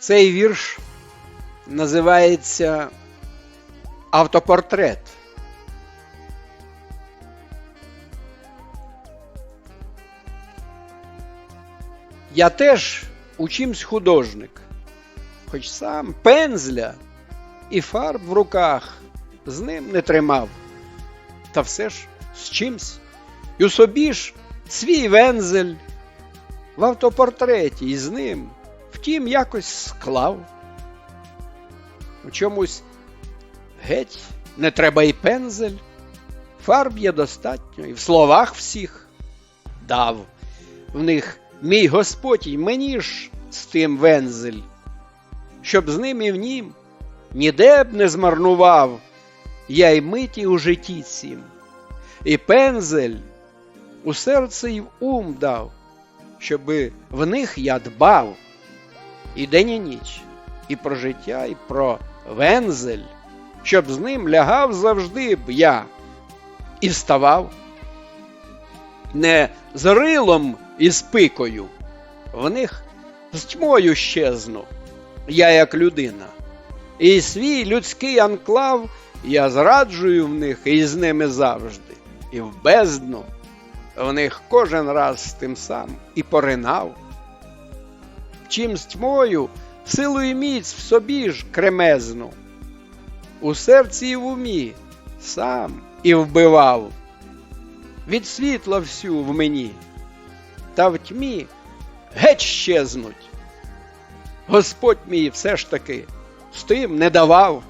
Цей вірш називається Автопортрет. Я теж у художник, хоч сам пензля і фарб в руках з ним не тримав, та все ж з чимсь, і у собі ж свій вензель в автопортреті і з ним, втім, якось склав. У чомусь геть не треба і пензель, фарб є достатньо, і в словах всіх дав. В них мій Господь і мені ж з тим вензель, щоб з ним і в нім ніде б не змарнував. Я й миті у житті цім, і пензель у серце й в ум дав, щоби в них я дбав і день і ніч, і про життя, і про вензель, щоб з ним лягав завжди б я. І вставав. Не з рилом і з пикою, в них з тьмою щезну, я як людина, і свій людський анклав я зраджую в них і з ними завжди, і в бездну. В них кожен раз тим сам. І поринав. Вчим з тьмою силу і міць в собі ж кремезну, у серці і в умі сам і вбивав. Від світла всю в мені, та в тьмі геть щезнуть. Господь мій все ж таки з тим не давав,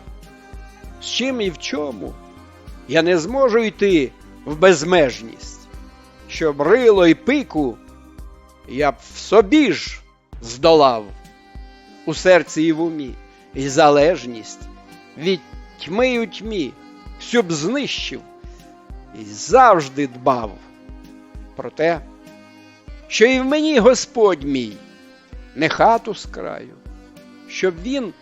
з чим і в чому я не зможу йти в безмежність, щоб рило й пику я б в собі ж здолав у серці і в умі, і залежність від тьми й у тьмі, всю б знищив і завжди дбав про те, що і в мені Господь мій, не хату з краю, щоб він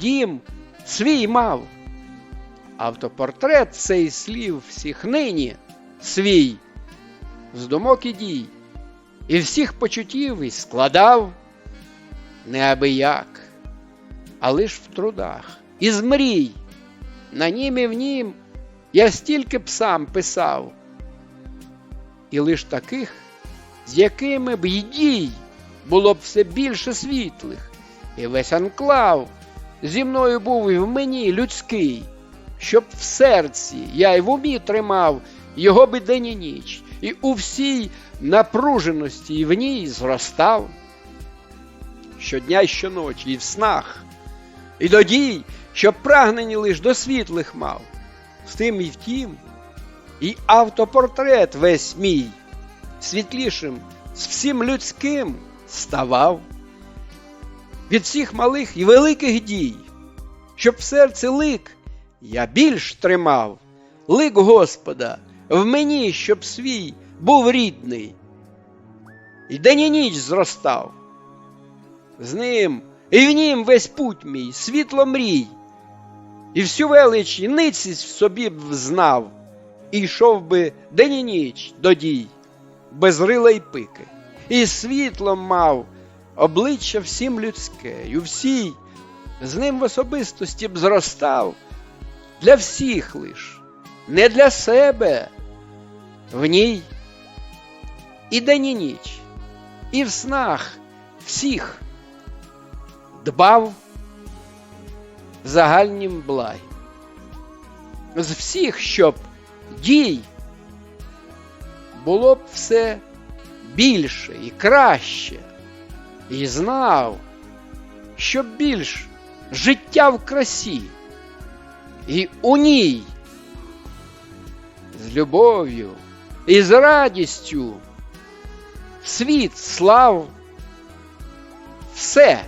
дім свій мав. Автопортрет цей слів всіх нині свій, з думок і дій, і всіх почуттів і складав не аби як, а лиш в трудах, із мрій, на нім і в нім я стільки б сам писав, і лиш таких, з якими б й дій було б все більше світлих, і весь анклав зі мною був і в мені людський, щоб в серці я й в умі тримав його би день і ніч, і у всій напруженості і в ній зростав. Щодня й щоночі, і в снах, і до дій, щоб прагнені лиш до світлих мав з тим і втім, і автопортрет весь мій світлішим з всім людським ставав. Від всіх малих і великих дій, щоб в серці лик я більш тримав, лик Господа в мені, щоб свій був рідний, і день і ніч зростав. З ним і в нім весь путь мій, світло мрій. І всю велич і ницість в собі б знав, і йшов би день і ніч до дій, без рила й пики, і світлом мав обличчя всім людське, і всій з ним в особистості б зростав. Для всіх лиш, не для себе, в ній і день і ніч, і в снах всіх дбав загальнім благі. З всіх, щоб дій було б все більше і краще, і знав, що більш життя в красі, і у ній з любов'ю і з радістю світ слав все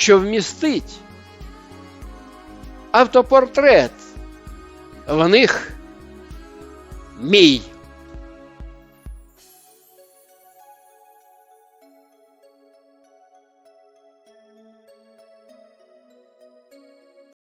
що вмістить автопортрет в них мій.